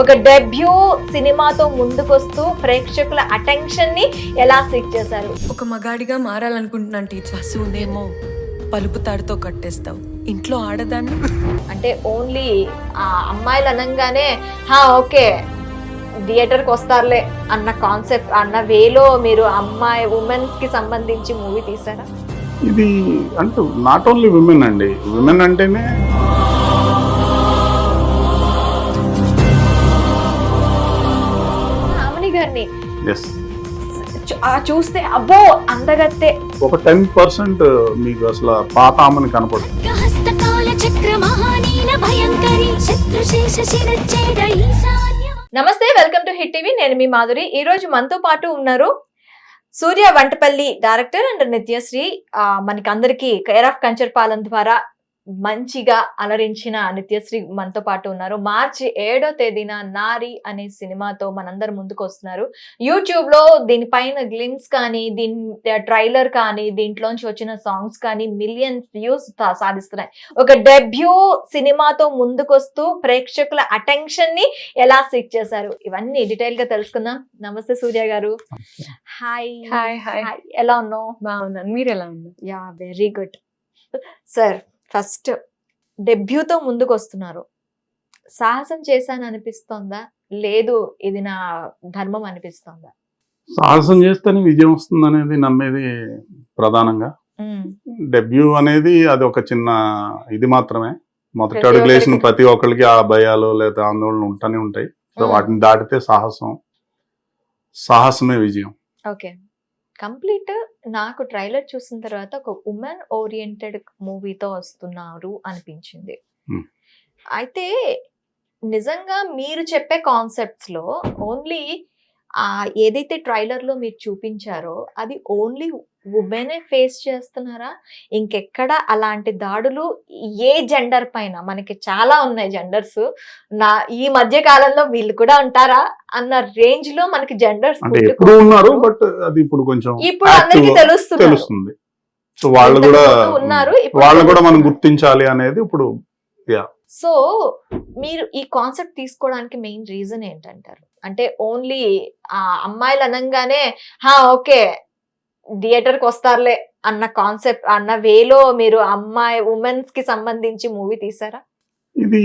ఒక డెబ్యూ సినిమాతో ముందుకొస్తూ ప్రేక్షకుల అటెన్షన్ని ఎలా సీక్ చేశారు? ఒక మగాడిగా మారాలనుకుంటున్నాను టీచర్. సూనేమో పలుపు తాడుతో కట్టేస్తావు. ఇంట్లో ఆడదాన్ని? అంటే ఓన్లీ ఆ అమ్మాయిలు అనగానే హా ఓకే థియేటర్కి వస్తారులే అన్న కాన్సెప్ట్ అన్న వేలో మీరు అమ్మాయి ఉమెన్స్కి సంబంధించి మూవీ తీసారా ఇది అంటే నాట్ ఓన్లీ విమెన్ అండి. విమెన్ అంటేనే చూస్తే అబ్బో అందగత్తే. ఒక టెన్ పర్సెంట్ మీకు అసలు పాత ఆమెని కనపడుతుంది. నమస్తే వెల్కమ్ టు హిట్ టీవీ. నేను మీ మాధురి. ఈ రోజు మనతో పాటు ఉన్నారు సూర్య వంటపల్లి డైరెక్టర్ అండ్ నిత్యశ్రీ. మనకి అందరికి కేర్ ఆఫ్ కంచర్పాలెం ద్వారా మంచిగా అలరించిన నిత్యశ్రీ మనతో పాటు ఉన్నారు. మార్చి ఏడో తేదీన నారి అనే సినిమాతో మనందరు ముందుకు వస్తున్నారు యూట్యూబ్లో దీనిపైన గ్లిమ్స్ కానీ దీని ట్రైలర్ కానీ దీంట్లోంచి వచ్చిన సాంగ్స్ కానీ మిలియన్ వ్యూస్ సాధిస్తున్నాయి. ఒక డెబ్యూ సినిమాతో ముందుకొస్తూ ప్రేక్షకుల అటెన్షన్ని ఎలా సీక్ చేశారు? ఇవన్నీ డీటెయిల్గా తెలుసుకుందాం. నమస్తే Surya garu. Hi. Hi hi. Hi. ఎలా ఉన్నావు? బాగున్నాను. మీరు ఎలా ఉన్నారు? Yeah very good. Sir first డెబ్యూతో ముందుకు వస్తున్నారు సాహసం చేశాను అనిపిస్తోందా లేదు ఇది నా ధర్మం అనిపిస్తోందా? సాహసం చేస్తేనే విజయం వస్తుంది అనేది నమ్మేది ప్రధానంగా. డెబ్యూ అనేది అది ఒక చిన్న ఇది మాత్రమే. మొదటి అడుగు ఒక్కరికి. ప్రతి ఒక్కరికి ఆ భయాలు లేదా ఆందోళనలు ఉంటూనే ఉంటాయి. సో. వాటిని దాటితే సాహసం. సాహసమే విజయం. ఓకే. కంప్లీట్ నాకు ట్రైలర్ చూసిన తర్వాత ఒక ఉమెన్ ఓరియంటెడ్ మూవీతో వస్తున్నారు అనిపించింది. అయితే నిజంగా మీరు చెప్పే కాన్సెప్ట్స్లో ఓన్లీ ఆ ఏదైతే ట్రైలర్లో మీరు చూపించారో అది ఓన్లీ ఉమెనే ఫేస్ చేస్తున్నారా? ఇంకెక్కడ అలాంటి దాడులు? ఏ జెండర్ పైన? మనకి చాలా ఉన్నాయి జెండర్స్. నా ఈ మధ్య కాలంలో వీళ్ళు కూడా ఉంటారా? అన్న రేంజ్లో మనకి జెండర్స్ ఎప్పుడు ఉన్నారు బట్ అది ఇప్పుడు కొంచెం ఇప్పుడు అందరికి తెలుస్తుంది తెలుస్తుంది. సో వాళ్ళు కూడా ఉన్నారు వాళ్ళు కూడా మనం. గుర్తించాలి అనేది ఇప్పుడు సో మీరు ఈ కాన్సెప్ట్ తీసుకోవడానికి మెయిన్ రీజన్ ఏంటంటారు? అంటే ఓన్లీ ఆ అమ్మాయిలు అనగానే హా ఓకే థియేటర్కి వస్తారులే అన్న కాన్సెప్ట్ అన్న వేలో మీరు అమ్మాయి ఉమెన్స్కి సంబంధించి మూవీ తీసారా? ఇది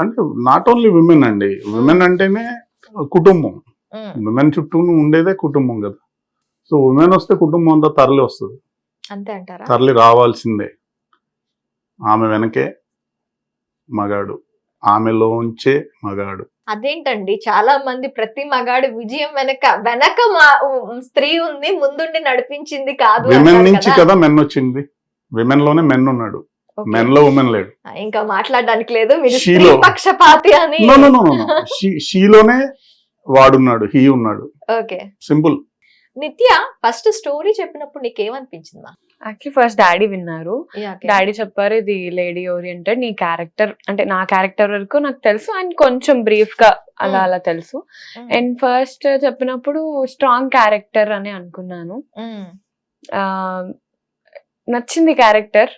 అంటే నాట్ ఓన్లీ విమెన్ అండి. విమెన్ అంటేనే కుటుంబం. విమెన్ చుట్టూ ఉండేదే కుటుంబం కదా. సో ఉమెన్ వస్తే కుటుంబం అంతా తరలి వస్తుంది. అంతే అంటారా? తరలి రావాల్సిందే. ఆమె వెనకే మగాడు. ఆమెలోంచే మగాడు. అదేంటండి? చాలా మంది ప్రతి మగాడు విజయం వెనక వెనక మా స్త్రీ ఉంది ముందుండి నడిపించింది కాదు విమెన్ నుంచి కదా? మెన్ వచ్చింది. విమెన్లోనే మెన్ ఉన్నాడు. మెన్లో ఉమెన్ లేడు. ఇంకా మాట్లాడడానికి లేదు. పక్షపాతి అని. షీలోనే వాడున్నాడు. హీ ఉన్నాడు. Okay simple Nitya first story చెప్పినప్పుడు నీకేమనిపించిందా? యాక్చువల్లీ ఫస్ట్ డాడీ విన్నారు. డాడీ చెప్పారు ఇది లేడీ ఓరియంటెడ్ నీ క్యారెక్టర్ అంటే నా క్యారెక్టర్ వరకు నాకు తెలుసు అండ్ కొంచెం బ్రీఫ్గా అలా Mm. అలా తెలుసు. అండ్ ఫస్ట్ చెప్పినప్పుడు స్ట్రాంగ్ క్యారెక్టర్ అని అనుకున్నాను. ఆ, నచ్చింది క్యారెక్టర్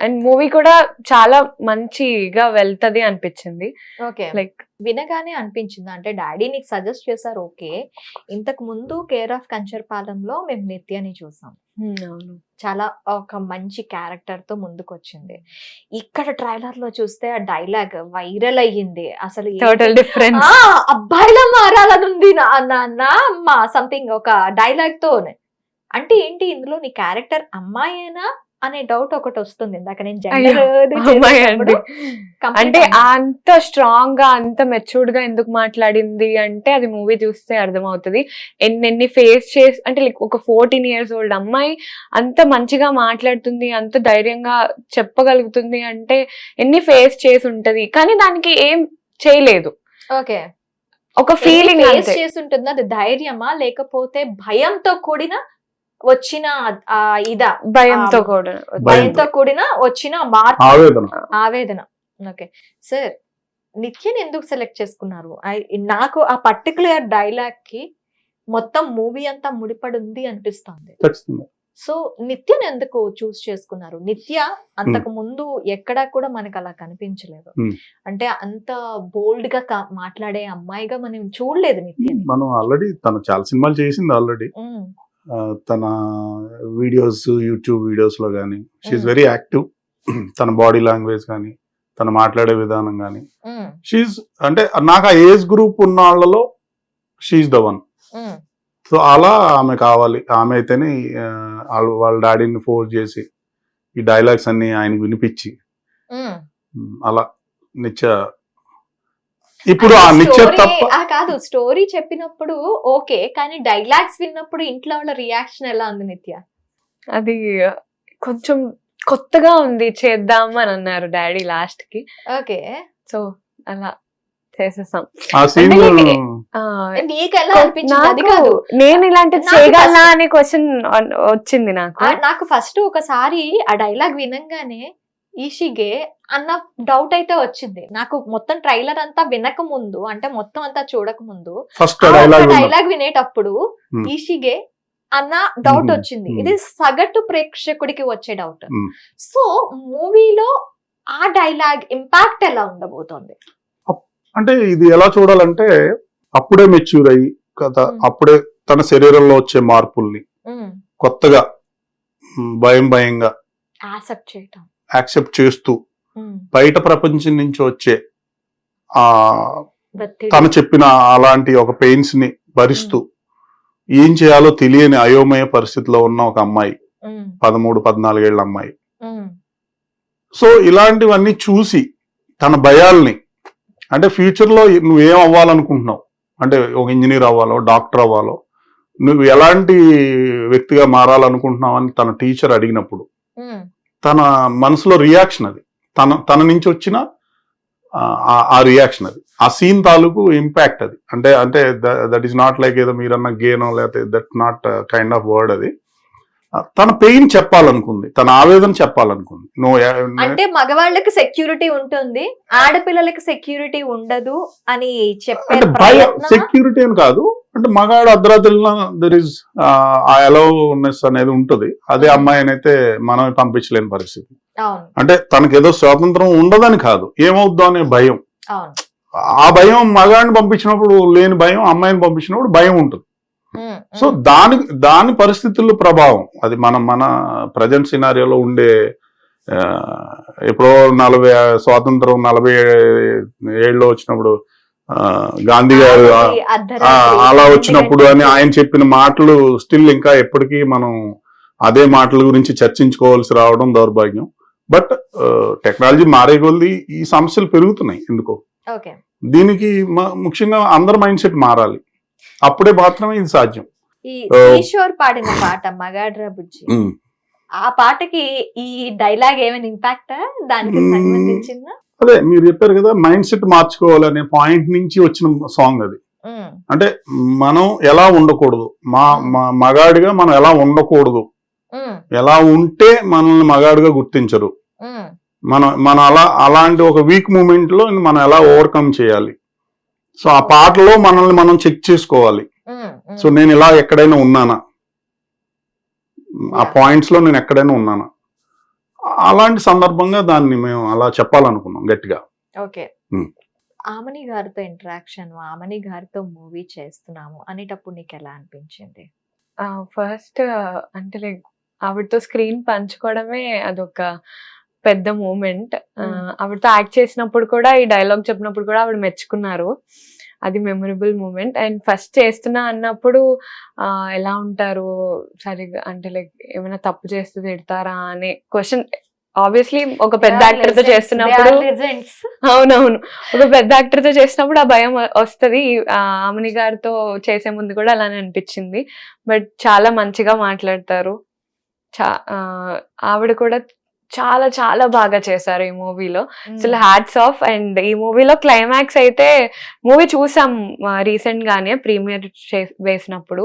అండ్ మూవీ కూడా చాలా మంచిగా వెళ్తది అనిపించింది. ఓకే. లైక్ వినగానే అనిపించింది. అంటే డాడీ నీకు సజెస్ట్ చేశారు ఓకే. ఇంతకు ముందు కేర్ ఆఫ్ కంచర్పాలెంలో మేము నిత్యని చూసాం. అవును. చాలా ఒక మంచి క్యారెక్టర్తో ముందుకు వచ్చింది ఇక్కడ ట్రైలర్లో చూస్తే ఆ డైలాగ్ వైరల్ అయ్యింది. అసలు టోటల్ డిఫరెన్స్ ఆ అబ్బాయిలా మారాలని ఉంది నా నా అమ్మ. సంథింగ్ ఒక డైలాగ్తో అంటే ఏంటి ఇందులో నీ క్యారెక్టర్ అమ్మాయేనా? అనే డౌట్ ఒకటి వస్తుంది. ఇందాక నేను జెండర్ అమ్మాయి అండి అంటే అంత స్ట్రాంగ్గా అంత మెచ్యూర్డ్గా ఎందుకు మాట్లాడింది అంటే అది మూవీ చూస్తే అర్థమవుతుంది. ఎన్నెన్ని ఫేస్ చేసి అంటే లైక్ ఒక ఫోర్టీన్ ఇయర్స్ ఓల్డ్ అమ్మాయి అంత మంచిగా మాట్లాడుతుంది అంత ధైర్యంగా చెప్పగలుగుతుంది అంటే ఎన్ని ఫేస్ చేసి ఉంటది. కానీ దానికి ఏం చేయలేదు. ఓకే. ఒక ఫీలింగ్ చేసి ఉంటుంది? అది ధైర్యమా? లేకపోతే భయంతో కూడిన వచ్చిన ఆ ఇదా భయంతో ఆ, కూడా భయంతో కూడిన వచ్చిన మార్పు. ఆవేదన. ఆవేదన. ఓకే. సార్ నిత్యని ఎందుకు సెలెక్ట్ చేసుకున్నారు? నాకు ఆ పర్టికులర్ డైలాగ్కి మొత్తం మూవీ అంతా ముడిపడి ఉంది అనిపిస్తుంది సో నిత్యను ఎందుకు చూస్ చేసుకున్నారు? నిత్య అంతకు ముందు ఎక్కడా కూడా మనకు అలా కనిపించలేదు. అంటే అంత బోల్డ్గా మాట్లాడే అమ్మాయిగా మనం చూడలేదు నిత్యని. మనం ఆల్రెడీ తను చాలా సినిమాలు చేసింది ఆల్రెడీ. తన వీడియోస్ యూట్యూబ్ వీడియోస్లో కానీ షీఈ్. వెరీ యాక్టివ్ తన బాడీ లాంగ్వేజ్ కానీ తను మాట్లాడే విధానం కానీ షీఈ్ అంటే నాకు ఆ ఏజ్ గ్రూప్ ఉన్న వాళ్ళలో షీఈ్ ద వన్ సో అలా ఆమె కావాలి. ఆమె అయితేనే వాళ్ళ వాళ్ళ డాడీని ఫోర్స్ చేసి ఈ డైలాగ్స్ అన్ని ఆయనకి వినిపించి. అలా నిత్య ఇప్పుడు ఆ తప్ప ఆ కాదు స్టోరీ చెప్పినప్పుడు ఓకే కానీ డైలాగ్స్ విన్నప్పుడు ఇంట్లో వాళ్ళ రియాక్షన్ ఎలా ఉంది నిత్య? అది కొంచెం కొత్తగా ఉంది చేద్దాం అని అన్నారు డాడీ లాస్ట్కి ఓకే. సో అలా చేసేసాం. నేను ఇలాంటిది చేయగలనా అనే క్వశ్చన్ వచ్చింది నాకు. నాకు ఫస్ట్ ఒకసారి ఆ డైలాగ్ వినంగానే ఈషిగే అన్న డౌట్ అయితే వచ్చింది నాకు మొత్తం ట్రైలర్ అంతా వినక ముందు అంటే మొత్తం అంతా చూడక ముందు డైలాగ్ వినేటప్పుడు Hmm. ఈషిగే అన్న డౌట్ Hmm. వచ్చింది Hmm. ఇది సగటు ప్రేక్షకుడికి వచ్చే డౌట్. సో మూవీలో ఆ డైలాగ్ ఇంపాక్ట్ ఎలా ఉండబోతోంది అంటే ఇది ఎలా చూడాలంటే అప్పుడే మెచ్యూర్ అయ్యి Mm. అప్పుడే తన శరీరంలో వచ్చే మార్పుల్ని కొత్తగా భయం భయంగా యాక్సెప్ట్ చేయటం యాక్సెప్ట్ చేస్తూ బయట ప్రపంచం నుంచి వచ్చే ఆ. తను చెప్పిన అలాంటి ఒక పెయిన్స్ని భరిస్తూ ఏం చేయాలో తెలియని అయోమయ పరిస్థితిలో ఉన్న ఒక అమ్మాయి పదమూడు పద్నాలుగేళ్ళ అమ్మాయి. సో ఇలాంటివన్నీ చూసి తన భయాల్ని అంటే ఫ్యూచర్లో నువ్వేం అవ్వాలనుకుంటున్నావు? అంటే ఒక ఇంజనీర్ అవ్వాలో డాక్టర్ అవ్వాలో నువ్వు ఎలాంటి వ్యక్తిగా మారాలనుకుంటున్నావు అని తన టీచర్ అడిగినప్పుడు తన మనసులో రియాక్షన్ అది. తన తన నుంచి వచ్చిన ఆ- రియాక్షన్ అది. ఆ సీన్ తాలూకు ఇంపాక్ట్ అది. అంటే అంటే దట్ ఈస్ నాట్ లైక్ ఏదో మీరన్న గేనో లేకపోతే that not kind of word అది. తన పెయిన్ చెప్పాలనుకుంది తన ఆవేదన చెప్పాలనుకుంది. నువ్వు అంటే మగవాళ్ళకి సెక్యూరిటీ ఉంటుంది ఆడపిల్లలకి సెక్యూరిటీ ఉండదు అని చెప్పే అంటే భయం ప్రయత్నం సెక్యూరిటీ అని కాదు అంటే మగాడు అర్ధరాత్రిలో దర్ ఇస్ ఆ అలౌనెస్ అనేది ఉంటుంది. అదే Hmm. అమ్మాయిని అయితే మనం పంపించలేని పరిస్థితి. అంటే తనకి ఏదో స్వాతంత్రం ఉండదని కాదు ఏమవుద్దో అనే భయం. ఆ భయం మగాడిని పంపించినప్పుడు లేని భయం అమ్మాయిని పంపించినప్పుడు భయం ఉంటుంది. సో ఉమ్, దాని దాని పరిస్థితుల్లో ప్రభావం అది మనం మన ప్రజెంట్ సినారియోలో ఉండే ఎప్పుడో నలభై స్వాతంత్రం నలభై ఏళ్ళు వచ్చినప్పుడు గాంధీ గారు అలా వచ్చినప్పుడు అని ఆయన చెప్పిన మాటలు స్టిల్ ఇంకా ఎప్పటికీ మనం అదే మాటల గురించి చర్చించుకోవాల్సి రావడం దౌర్భాగ్యం. బట్ టెక్నాలజీ మారే కొద్దీ ఈ సమస్యలు పెరుగుతున్నాయి ఎందుకో. దీనికి ముఖ్యంగా అందరి మైండ్ సెట్ మారాలి. అప్పుడే మాత్రమే ఇది సాధ్యం. ఈ. కిషోర్ పాడిన పాట మగాడ్రా బుజ్జి. ఆ పాటకి ఈ డైలాగ్ ఏమైనా ఇంపాక్ట్? దానికి మ్మ్. సంబంధించిందా? అదే మీరు చెప్పారు కదా మైండ్ సెట్ మార్చుకోవాలనే పాయింట్ నుంచి వచ్చిన సాంగ్ అది. అంటే మనం ఎలా ఉండకూడదు? మా మగాడిగా మనం ఎలా ఉండకూడదు? ఎలా ఉంటే మనల్ని మగాడిగా గుర్తించరు? మనం మనం అలా అలాంటి ఒక వీక్ మూమెంట్లో మనం ఎలా ఓవర్కమ్ చేయాలి? సో ఆ పాటలో మనల్ని మనం చెక్ చేసుకోవాలి. సో నేను ఇలా ఎక్కడైనా ఉన్నానా? ఆ. పాయింట్స్లో నేను ఎక్కడైనా ఉన్నానా? అలాంటి సందర్భంగా దాన్ని మేము అలా చెప్పాలనుకున్నాం గట్టిగా. ఓకే. ఆమని గారితో ఇంటరాక్షన్ ఆమని గారితో మూవీ చేస్తున్నాము అనేటప్పుడు నీకు ఎలా అనిపించింది? ఫస్ట్ అంటే లైక్ ఆవిడతో స్క్రీన్ పంచుకోవడమే అదొక పెద్ద మూమెంట్. ఆవిడతో యాక్ట్ చేసినప్పుడు కూడా ఈ డైలాగ్ చెప్పినప్పుడు కూడా ఆవిడ మెచ్చుకున్నారు. అది మెమొరబుల్ మూమెంట్ అండ్ ఫస్ట్ చేస్తున్నా అన్నప్పుడు ఎలా ఉంటారు? సరిగా అంటే లైక్ ఏమైనా తప్పు చేస్తే తిడతారా అనే క్వశ్చన్ ఆబ్వియస్లీ ఒక పెద్ద యాక్టర్తో చేస్తున్నప్పుడు అవునవును. ఒక పెద్ద యాక్టర్తో చేసినప్పుడు ఆ భయం వస్తుంది. ఆమెని గారితో చేసే ముందు కూడా అలానే అనిపించింది. బట్ చాలా మంచిగా మాట్లాడతారు. చా ఆవిడ కూడా చాలా చాలా బాగా చేశారు ఈ మూవీలో. అసలు హ్యాట్స్ ఆఫ్ అండ్ ఈ మూవీలో క్లైమాక్స్ అయితే మూవీ చూసాం రీసెంట్ గానే ప్రీమియర్ వేసినప్పుడు.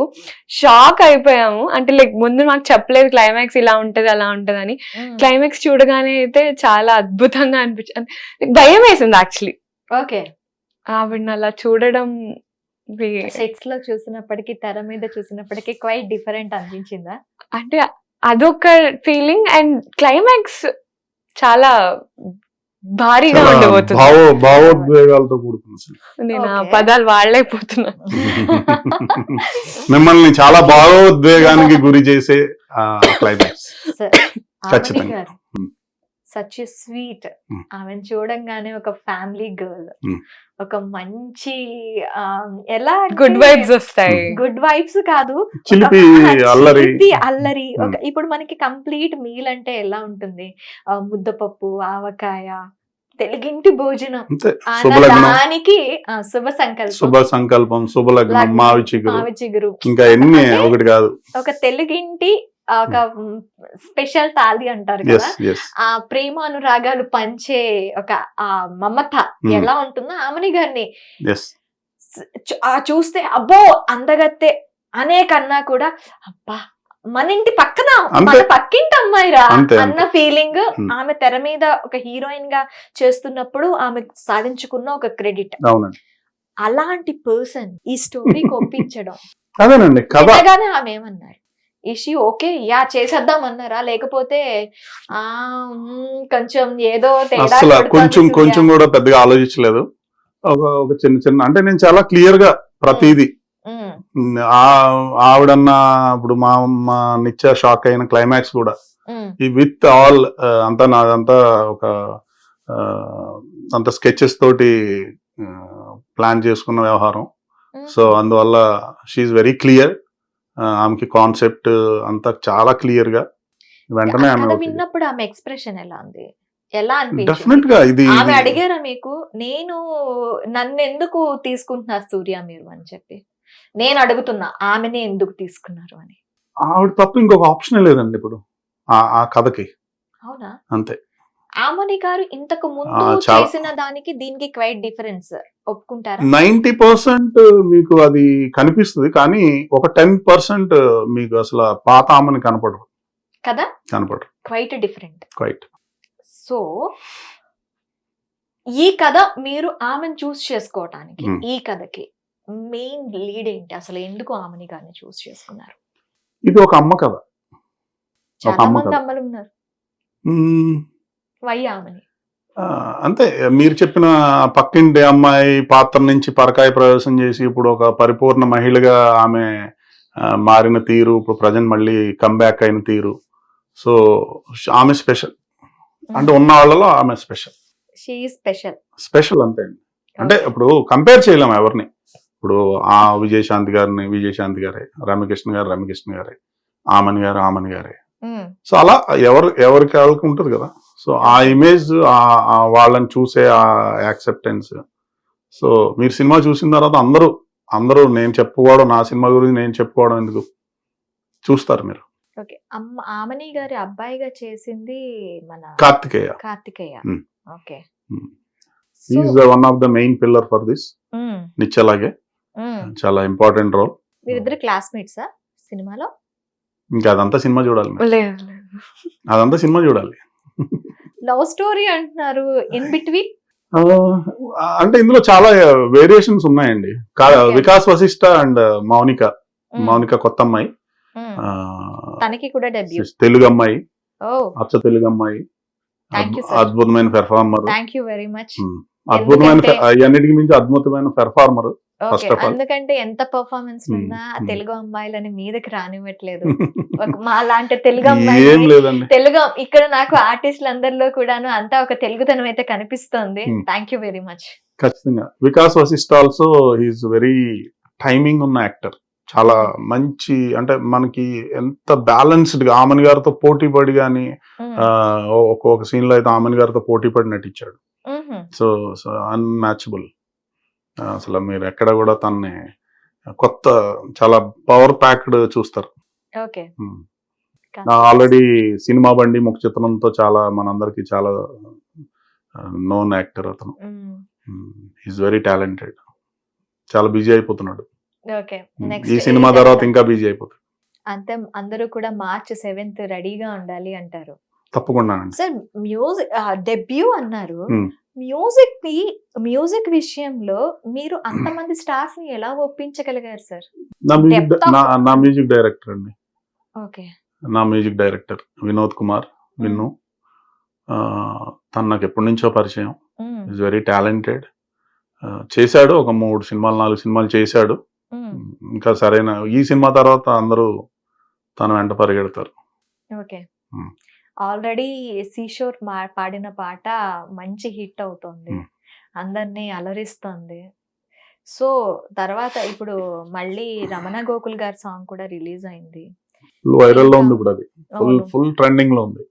షాక్ అయిపోయాము. అంటే లైక్ ముందు మాకు చెప్పలేదు క్లైమాక్స్ ఇలా ఉంటది అలా ఉంటది అని క్లైమాక్స్ చూడగానే అయితే చాలా అద్భుతంగా అనిపించింది భయం వేసింది యాక్చువల్లీ ఓకే. ఆవిడని అలా చూడడం సెట్స్లో చూసినప్పటికీ తెర మీద చూసినప్పటికీ క్వైట్ డిఫరెంట్ అనిపించిందా? అంటే అదొక ఫీలింగ్ అండ్ క్లైమాక్స్ చాలా భారీగా ఉండబోతుంది. భావోద్వేగాలతో కూడుకున్న నేను ఆ. పదాలు వాడలేకపోతున్నా. మిమ్మల్ని చాలా భావోద్వేగానికి గురి చేసే క్లైమాక్స్ సార్ ఖచ్చితంగా. Hmm. Such sweet Hmm. ఆమెను చూడంగానే ఒక ఫ్యామిలీ గర్ల్ Hmm. ఒక మంచి ఎలా గుడ్ వైబ్స్ వస్తాయి. గుడ్ వైబ్స్ కాదు. అల్లరి. చిలిపి అల్లరి. ఒక Hmm. ఇప్పుడు మనకి కంప్లీట్ మీల్ అంటే ఎలా ఉంటుంది? ముద్దపప్పు ఆవకాయ తెలుగింటి భోజనం. దానికి శుభ సంకల్పం. శుభ సంకల్పం శుభలగ్నం లగ్నం, మావి చిగురు. ఇంకా ఎన్ని ఒకటి కాదు. ఒక తెలుగింటి ఒక స్పెషల్ తాళి అంటారు కదా. ఆ ప్రేమ అనురాగాలు పంచే ఒక ఆ మమత Hmm. ఎలా ఉంటుందో ఆమెని గారిని ఆ చూస్తే అబ్బో అందగత్తే అనే కన్నా కూడా అబ్బా మన ఇంటి పక్కన. మన పక్కింటి అమ్మాయిరా అంతే, అన్న ఫీలింగ్ Hmm. ఆమె తెర మీద ఒక హీరోయిన్గా చేస్తున్నప్పుడు ఆమె సాధించుకున్న ఒక క్రెడిట్. అలాంటి పర్సన్ ఈ స్టోరీకి ఒప్పించడం. అదేనండి ఆమె ఏమన్నారు? ఇషి ఓకే యా చేసేద్దాం అన్నారా? లేకపోతే ఆ కొంచెం ఏదో తేడా అసలు కొంచెం. కొంచెం కూడా పెద్దగా ఆలోచించలేదు. ఒక ఒక చిన్న చిన్న అంటే నేను చాలా క్లియర్గా ప్రతిదీ ఆ ఆవిడన్న ఇప్పుడు మా మా నిత్య షాక్ అయిన క్లైమాక్స్ కూడా. ఈ విత్ ఆల్ అంతా నాదంతా ఒక అంత స్కెచెస్ తోటి ప్లాన్ చేసుకున్న వ్యవహారం. సో అందువల్ల షీఈ్ వెరీ క్లియర్. ఆమెకి కాన్సెప్ట్ అంతా చాలా క్లియర్గా వెంటనే ఆమె. విన్నప్పుడు ఆమె ఎక్స్ప్రెషన్ ఎలా ఉంది? ఎలా డెఫినెట్గా ఇది ఆమె అడిగారా మీకు నేను నన్ను ఎందుకు తీసుకుంటున్నారు సూర్య మీరు? అని చెప్పి. నేను అడుగుతున్నా ఆమెనే ఎందుకు తీసుకున్నారు? అని. ఆవిడ తప్ప ఇంకొక ఆప్షన్ లేదండి ఇప్పుడు ఆ ఆ కథకి. అవునా? అంతే. ఆమని గారు ఇంతకు ముందు చేసిన దానికి దీనికి క్వైట్ డిఫరెన్స్. ఒప్పుకుంటారా? నైన్టీ పర్సెంట్ మీకు అది కనిపిస్తుంది కానీ ఒక టెన్ పర్సెంట్ మీకు అసలు పాత ఆమెని కనపడరు. కదా? కనపడరు. Quite different. క్వైట్. సో ఈ కథ మీరు ఆమెను చూస్ చేసుకోవటానికి. ఈ కథకి మెయిన్ లీడ్ ఏంటి? అసలు ఎందుకు ఆమెని గారిని చూస్ చేసుకున్నారు? ఇది ఒక అమ్మ కథ. చాలా మంది. అమ్మలు ఉన్నారు వై ఆమెని అంతే. మీరు చెప్పిన పక్కింటి అమ్మాయి పాత్ర నుంచి పరకాయ ప్రవేశం చేసి ఇప్పుడు ఒక పరిపూర్ణ మహిళగా ఆమె మారిన తీరు ఇప్పుడు ప్రజెంట్ మళ్ళీ కంబ్యాక్ అయిన తీరు. సో ఆమె స్పెషల్ అంటే ఉన్న వాళ్ళలో ఆమె స్పెషల్ స్పెషల్ స్పెషల్ అంతే అండి. అంటే ఇప్పుడు కంపేర్ చేయలేము ఎవరిని. ఇప్పుడు ఆ విజయశాంతి గారిని విజయశాంతి గారే రమ్యకృష్ణ గారు రమ్యకృష్ణ గారే ఆమని గారు ఆమని గారే. సో అలా ఎవరు ఎవరికి వాళ్ళకి ఉంటుంది కదా. సో ఆ ఇమేజ్ వాళ్ళని చూసే ఆ యాక్సెప్టెన్స్ సో మీరు సినిమా చూసిన తర్వాత అందరూ అందరూ నేను చెప్పుకోవడం నా సినిమా గురించి నేను చెప్పుకోవడం ఎందుకు? చూస్తారు మీరు. ఓకే. అమ్మ ఆమని గారి అబ్బాయిగా చేసింది మన Karthikeya. Karthikeya. Hmm. Okay. Is one of the main pillar for this నిచ్చలాగే. Hmm. చాలా ఇంపార్టెంట్ రోల్ మీరిద్దరు క్లాస్మేట్సా సినిమాలో? ఇంకా అదంతా సినిమా చూడాలి అదంతా సినిమా చూడాలి. లవ్ స్టోరీ అంటున్నారు ఇన్ బిట్వీన్? అంటే ఇందులో చాలా వేరియేషన్స్ ఉన్నాయండి. వికాస్ వశిష్ట అండ్ మౌనిక. మౌనిక కొత్త అమ్మాయి తనకి కూడా డెబ్యూ తెలుగు అమ్మాయి. అచ్చ తెలుగు అమ్మాయి. అద్భుతమైన performer thank you very much అద్భుతమైన అన్నిటికీ మించి అద్భుతమైన పెర్ఫార్మర్ ఎందుకంటే ఎంత పర్ఫార్మెన్స్ ఉన్నా ఆ. తెలుగు అమ్మాయిలని మీదకి రానివ్వట్లేదు. మా లాంటి తెలుగు అమ్మాయి తెలుగు ఇక్కడ నాకు ఆర్టిస్టులు అందరిలో కూడాను అంతా ఒక తెలుగుతనం అయితే కనిపిస్తోంది. థ్యాంక్ యూ వెరీ మచ్ ఖచ్చితంగా. Vikas Vasishta also he's very timing ఉన్న యాక్టర్ చాలా మంచి అంటే మనకి ఎంత బ్యాలెన్స్డ్గా ఆమన్ గారితో పోటీ పడి కానీ ఒక్కొక్క సీన్లో అయితే ఆమన్ గారితో పోటీ పడి నటించాడు. సో సో అన్మ్యాచబుల్ అసలు మీరు ఎక్కడ కూడా తన్ని కొత్త చాలా పవర్ ప్యాక్డ్ చూస్తారు. ఓకే. ఆల్రెడీ సినిమా బండి ముఖ చిత్రంతో చాలా మనందరికి చాలా నోన్ యాక్టర్ అతను. ఈజ్ వెరీ టాలెంటెడ్ చాలా బిజీ అయిపోతున్నాడు. ఓకే. ఈ సినిమా తర్వాత ఇంకా బిజీ అయిపోతాడు. అంతే అందరూ కూడా మార్చ్ సెవెంత్ రెడీగా ఉండాలి అంటారు. తప్పకుండా సార్ మ్యూజిక్ డెబ్యూ అన్నారు. మ్యూజిక్ని మ్యూజిక్ విషయంలో మీరు అంతమంది స్టార్స్ని ఎలా ఒప్పించగలిగారు సార్? నా మ్యూజిక్ డైరెక్టర్ అండి. ఓకే. నా మ్యూజిక్ డైరెక్టర్ వినోద్ కుమార్ విన్ను. ఆ, తను నాకు ఎప్పటి నుంచో పరిచయం. ఈజ్ వెరీ టాలెంటెడ్ చేశాడు ఒక మూడు సినిమాలు నాలుగు సినిమాలు చేశాడు. ఉమ్, ఇంకా సరైన ఈ సినిమా తర్వాత అందరూ తన వెంట పరిగెడతారు. ఓకే. ఆల్రెడీ సీషోర్ మా పాడిన పాట మంచి హిట్ అవుతుంది. అందరినీ అలరిస్తుంది. సో తర్వాత ఇప్పుడు మళ్ళీ రమణ గోకుల్ గారి సాంగ్ కూడా రిలీజ్ అయింది. వైరల్లో ఉంది ఇప్పుడు అది. ఫుల్. ఫుల్ ట్రెండింగ్లో ఉంది.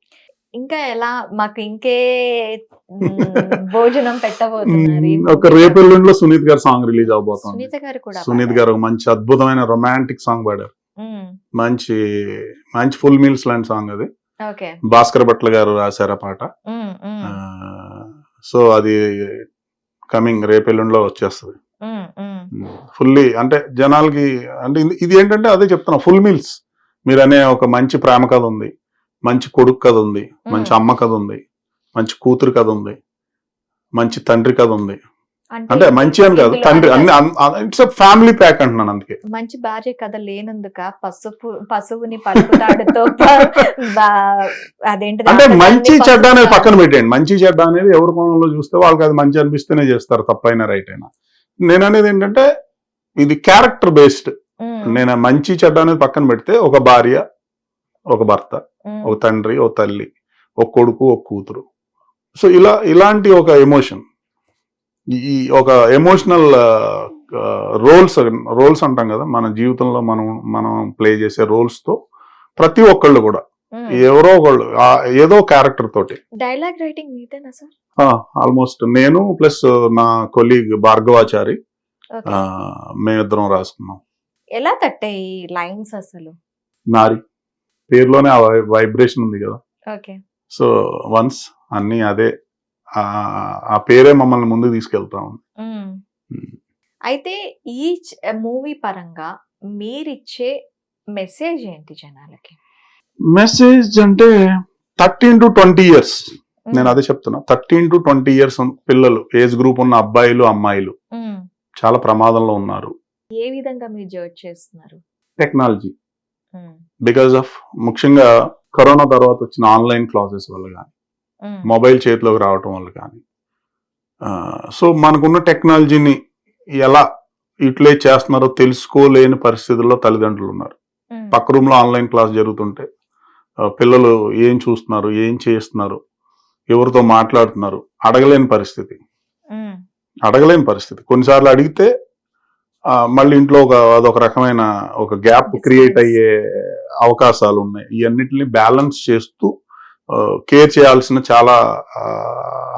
ఇంకా ఎలా మాకు ఇంకే భోజనం పెట్టబోతున్నారు ఒక movie రేపు లో. ఎల్లుండిలో సునీత్ గారి సాంగ్ రిలీజ్ అవబోతుంది. సునీత గారు కూడా సునీత్ గారు మంచి అద్భుతమైన రొమాంటిక్ సాంగ్ పాడారు. మంచి మంచి ఫుల్ మీల్స్ లాంటి సాంగ్ అది. భాస్కర్ భట్ల గారు రాశారు ఆ పాట. సో అది కమింగ్ రేపు ఎల్లుండిలో వచ్చేస్తుంది. ఫుల్లీ అంటే జనాలకి అంటే ఇది- ఇది ఏంటంటే అదే చెప్తున్నా ఫుల్ మీల్స్. మీరు అనే ఒక మంచి ప్రేమ కథ ఉంది మంచి కొడుకు కథ ఉంది మంచి అమ్మ కథ ఉంది మంచి కూతురు కథ ఉంది మంచి తండ్రి కథ ఉంది. అంటే మంచి అని కాదు తండ్రి అన్ని ఇట్స్ ఫ్యామిలీ ప్యాక్ అంటున్నాను అందుకే. మంచి భార్య కథ లేనందుక పసుపు పశువుని పలుకుతాడుతో అదేంటిది అంటే మంచి చెడ్డ అనేది. పక్కన పెట్టేయండి. మంచి చెడ్డ అనేది ఎవరి కోణంలో చూస్తే వాళ్ళకి అది మంచి అనిపిస్తేనే చేస్తారు తప్పైనా రైట్ అయినా నేను అనేది ఏంటంటే ఇది క్యారెక్టర్ బేస్డ్ నేను మంచి చెడ్డ అనేది పక్కన పెడితే ఒక భార్య ఒక భర్త ఒక తండ్రి ఒక తల్లి ఒక కొడుకు ఒక కూతురు. సో ఇలా ఇలాంటి ఒక ఎమోషన్ ఈ ఒక ఎమోషనల్ రోల్స్ రోల్స్ అంటాం కదా మన జీవితంలో మనం మనం ప్లే చేసే రోల్స్తో ప్రతి ఒక్కళ్ళు కూడా. ఎవరో ఒకళ్ళు ఏదో క్యారెక్టర్ తోటి. డైలాగ్ రైటింగ్ మీదేనా సార్? ఆల్మోస్ట్ నేను ప్లస్ నా కొలీగ్ భార్గవాచారి మేమిద్దరం రాసుకున్నాం. ఎలా తట్టాయి లైన్స్ అసలు? నారి. పేరులోనే ఆ వైబ్రేషన్ ఉంది కదా. ఓకే. సో వన్స్ అన్ని అదే ఆ పేరే మమ్మల్ని ముందుకు తీసుకెళ్తా ఉంది. అయితే ఈ మూవీ పరంగా మీరిచ్చే మెసేజ్ ఏంటి జనాలకి? మెసేజ్ అంటే థర్టీన్ టు ట్వంటీ ఇయర్స్. నేను అదే చెప్తున్నా. థర్టీన్ టు ట్వంటీ ఇయర్స్ పిల్లలు ఏజ్ గ్రూప్ ఉన్న అబ్బాయిలు అమ్మాయిలు. చాలా ప్రమాదంలో ఉన్నారు. ఏ విధంగా మీరు జడ్జ్ చేస్తున్నారు? టెక్నాలజీ. బికాస్ ఆఫ్ ముఖ్యంగా కరోనా తర్వాత వచ్చిన ఆన్లైన్ క్లాసెస్ వల్ల కానీ మొబైల్ చేతిలోకి రావటం వల్ల కానీ. సో మనకున్న టెక్నాలజీని ఎలా యూటిలైజ్ చేస్తున్నారో తెలుసుకోలేని పరిస్థితుల్లో తల్లిదండ్రులు ఉన్నారు. పక్క రూమ్లో ఆన్లైన్ క్లాస్ జరుగుతుంటే పిల్లలు ఏం చూస్తున్నారు ఏం చేస్తున్నారు ఎవరితో మాట్లాడుతున్నారు అడగలేని పరిస్థితి. అడగలేని పరిస్థితి. కొన్నిసార్లు అడిగితే మళ్ళీ ఇంట్లో ఒక అదొక రకమైన ఒక గ్యాప్ క్రియేట్. అయ్యే అవకాశాలు ఉన్నాయి. ఇవన్నిటిని బ్యాలెన్స్ చేస్తూ కేర్ చేయాల్సిన చాలా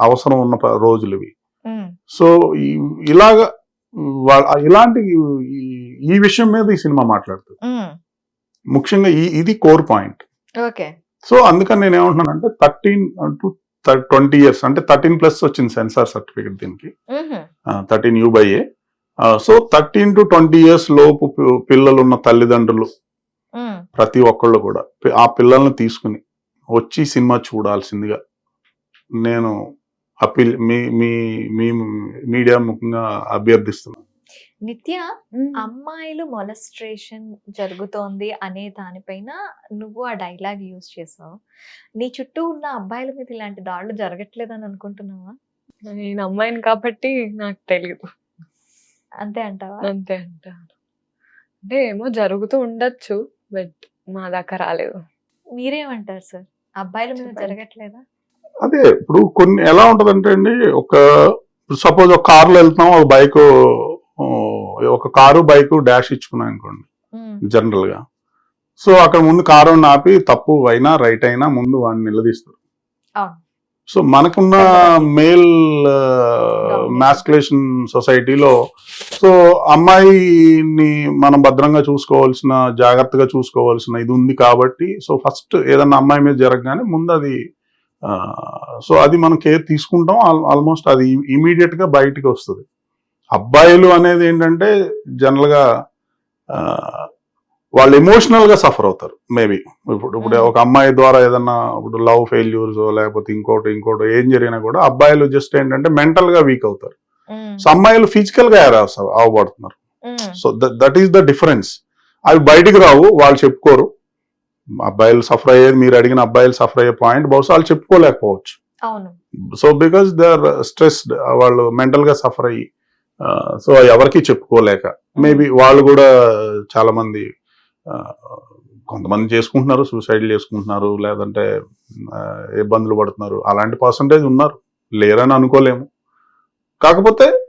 అవసరం ఉన్న రోజులు ఇవి. సో ఇలాగ ఇలాంటి ఈ- విషయం మీద ఈ సినిమా మాట్లాడుతుంది. ముఖ్యంగా ఈ ఇది కోర్ పాయింట్. సో అందుకని నేను ఏమంటున్నానంటే థర్టీన్ టు ట్వంటీ ఇయర్స్ అంటే థర్టీన్ ప్లస్ వచ్చింది సెన్సార్ సర్టిఫికేట్ దీనికి. Thirteen U by A. So thirteen to twenty years లోపు పి- పిల్లలు ఉన్న తల్లిదండ్రులు ప్రతి ఒక్కళ్ళు కూడా ఆ పిల్లల్ని తీసుకుని వచ్చి సినిమా చూడాల్సిందిగా నేను అప్పీల్ మీ మీ మీ మీడియా ముఖ్యంగా అభ్యర్థిస్తున్నాను. నిత్య. అమ్మాయిలు మొలస్ట్రేషన్ జరుగుతోంది అనే దానిపైన నువ్వు ఆ డైలాగ్ యూజ్ చేసావు. నీ చుట్టూ ఉన్న అబ్బాయిల మీద ఇలాంటి దాడులు జరగట్లేదని అనుకుంటున్నావా? నేను అమ్మాయిని కాబట్టి నాకు తెలియదు అంతే అంటావా? అంతే అంటారు. అంటే ఏమో జరుగుతూ ఉండొచ్చు బట్ మా దాకా రాలేదు. మీరేమంటారు సార్? అబ్బాయిల మీద. జరగట్లేదా అదే ఇప్పుడు కొన్ని ఎలా ఉంటదంటే అండి ఒక సపోజ్ ఒక కారులో వెళ్తున్నాం ఒక బైక్ ఒక కారు బైక్ డాష్ ఇచ్చుకున్నాం అనుకోండి జనరల్గా సో అక్కడ ముందు కారు ఆపి తప్పు అయినా రైట్ అయినా ముందు వాడిని నిలదీస్తారు. సో మనకున్న మేల్ మాస్కులేషన్ సొసైటీలో సో అమ్మాయిని మనం భద్రంగా చూసుకోవాల్సిన జాగ్రత్తగా చూసుకోవాల్సిన ఇది ఉంది కాబట్టి సో ఫస్ట్ ఏదన్నా అమ్మాయి మీద జరగగానే ముందు అది సో అది మనం కేర్ తీసుకుంటాం ఆల్మోస్ట్ అది ఇమీడియట్గా బయటికి వస్తుంది. అబ్బాయిలు అనేది ఏంటంటే జనరల్గా ఆ, వాళ్ళు ఎమోషనల్గా సఫర్ అవుతారు మేబీ ఇప్పుడు ఇప్పుడు Mm. ఒక అమ్మాయి ద్వారా ఏదన్నా ఇప్పుడు లవ్ ఫెయిల్యూర్స్ లేకపోతే ఇంకోటి ఇంకోటి ఏం జరిగినా కూడా అబ్బాయిలు జస్ట్ ఏంటంటే మెంటల్గా వీక్ అవుతారు. సో అమ్మాయిలు ఫిజికల్గా అవ- అవబడుతున్నారు. So that is the difference అవి బయటికి రావు వాళ్ళు చెప్పుకోరు. అబ్బాయిలు సఫర్ అయ్యేది మీరు అడిగిన అబ్బాయిలు సఫర్ అయ్యే పాయింట్ బహుశా వాళ్ళు చెప్పుకోలేకపోవచ్చు. So because they are stressed వాళ్ళు మెంటల్గా సఫర్ అయ్యి సో ఎవరికి చెప్పుకోలేక. మేబీ వాళ్ళు కూడా చాలా మంది కొంతమంది చేసుకుంటున్నారు సూసైడ్ చేసుకుంటున్నారు లేదంటే ఇబ్బందులు పడుతున్నారు. అలాంటి పర్సంటేజ్ ఉన్నారు. లేరని అనుకోలేము. కాకపోతే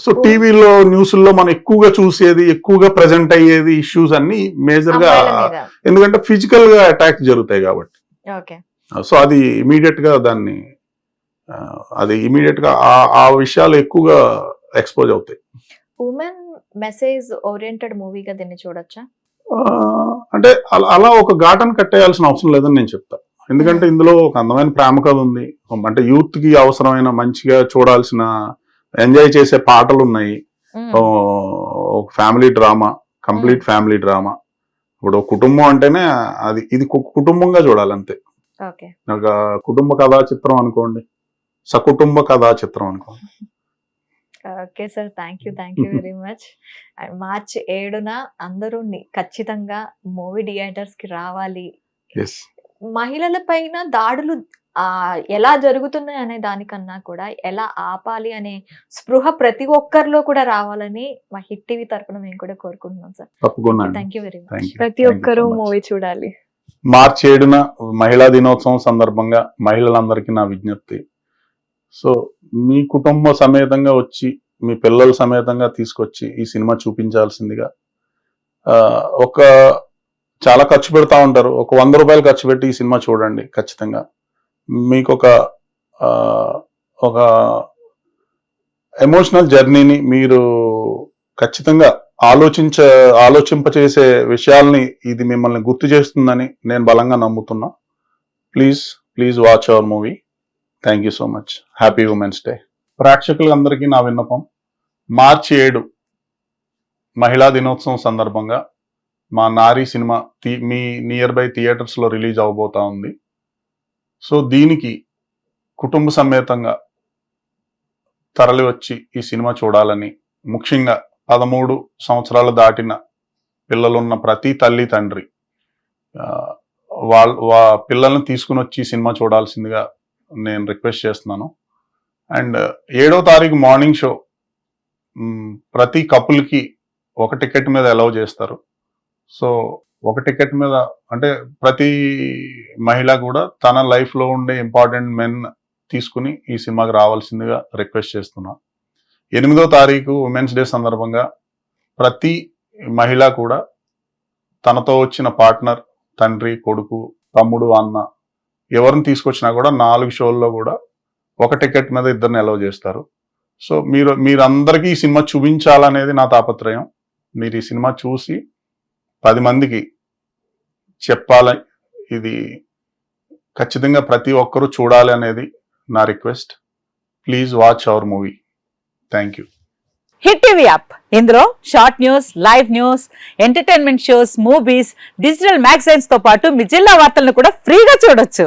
సో టీవీలో న్యూస్లో మనం ఎక్కువగా చూసేది ఎక్కువగా ప్రజెంట్ అయ్యేది ఇష్యూస్ అన్ని మేజర్గా అమ్మాయిల మీద. ఎందుకంటే ఫిజికల్గా అటాక్ జరుగుతాయి కాబట్టి. సో అది ఇమీడియట్గా దాన్ని అది ఇమీడియట్గా ఆ ఆ విషయాలు ఎక్కువగా ఎక్స్పోజ్ అవుతాయి. ఉమెన్ మెసేజ్ ఓరియంటెడ్ మూవీగా దీన్ని చూడొచ్చా? అంటే అలా ఒక ఘాటను కట్టేయాల్సిన అవసరం లేదని నేను చెప్తా. ఎందుకంటే ఇందులో ఒక అందమైన ప్రేమ కథ ఉంది. అంటే యూత్కి అవసరమైన మంచిగా చూడాల్సిన ఎంజాయ్ చేసే పాటలు ఉన్నాయి. ఒక family drama complete family drama. ఇప్పుడు కుటుంబం అంటేనే అది ఇది కుటుంబంగా చూడాలి అంతే ఓకే. ఒక కుటుంబ కథా చిత్రం అనుకోండి. సకుటుంబ కథా చిత్రం అనుకోండి. Okay sir thank you thank you very much and March ఏడున అందరూ ఖచ్చితంగా మూవీ థియేటర్స్కి రావాలి. మహిళల పైన దాడులు ఎలా జరుగుతున్నాయి అనే దానికన్నా కూడా ఎలా ఆపాలి అనే స్పృహ ప్రతి ఒక్కరిలో కూడా రావాలని మా హిట్ టీవీ తరపున మేము కూడా కోరుకుంటున్నాం సార్ తప్పకుండా థ్యాంక్ యూ వెరీ మచ్ ప్రతి ఒక్కరూ మూవీ చూడాలి. మార్చి ఏడున మహిళా దినోత్సవం సందర్భంగా మహిళలందరికీ నా విజ్ఞప్తి. సో మీ కుటుంబ సమేతంగా వచ్చి మీ పిల్లల సమేతంగా తీసుకొచ్చి ఈ సినిమా చూపించాల్సిందిగా ఒక చాలా ఖర్చు పెడతా ఉంటారు. ఒక వంద రూపాయలు ఖర్చు పెట్టి ఈ సినిమా చూడండి ఖచ్చితంగా. మీకు ఒక ఒక ఎమోషనల్ జర్నీని మీరు ఖచ్చితంగా ఆలోచించ ఆలోచింపచేసే విషయాల్ని ఇది మిమ్మల్ని గుర్తు చేస్తుందని నేను బలంగా నమ్ముతున్నా. Please please watch our movie. Thank you so much happy women's day ప్రేక్షకులందరికీ నా విన్నపం మార్చి ఏడు మహిళా దినోత్సవం సందర్భంగా మా నారీ సినిమా థి- మీ నియర్ బై థియేటర్స్లో రిలీజ్ అవబోతా ఉంది. సో దీనికి కుటుంబ సమేతంగా తరలి వచ్చి ఈ సినిమా చూడాలని ముఖ్యంగా పదమూడు సంవత్సరాలు దాటిన పిల్లలున్న ప్రతి తల్లి తండ్రి వాళ్ళ వా పిల్లల్ని తీసుకుని వచ్చి ఈ సినిమా చూడాల్సిందిగా నేను రిక్వెస్ట్ చేస్తున్నాను. అండ్ ఏడో తారీఖు మార్నింగ్ షో. ప్రతి కపుల్కి ఒక టికెట్ మీద అలౌ చేస్తారు. సో ఒక టికెట్ మీద అంటే ప్రతి మహిళ కూడా తన లైఫ్లో ఉండే ఇంపార్టెంట్ మెన్ తీసుకుని ఈ సినిమాకి రావాల్సిందిగా రిక్వెస్ట్ చేస్తున్నా. ఎనిమిదో తారీఖు ఉమెన్స్ డే సందర్భంగా ప్రతి మహిళ కూడా తనతో వచ్చిన పార్ట్నర్ తండ్రి కొడుకు తమ్ముడు అన్న ఎవరిని తీసుకొచ్చినా కూడా నాలుగు షోల్లో కూడా ఒక టికెట్ మీద ఇద్దరిని అలౌ చేస్తారు. సో మీరు మీరందరికీ ఈ సినిమా చూపించాలనేది నా తాపత్రయం. మీరు ఈ సినిమా చూసి పది మందికి చెప్పాలి. ఇది ఖచ్చితంగా ప్రతి ఒక్కరూ చూడాలి అనేది నా request. Please watch our movie thank you hit TV app ఇందులో short news live news entertainment shows movies digital మ్యాగజైన్స్తో పాటు మీ జిల్లా వార్తలను కూడా ఫ్రీగా చూడొచ్చు.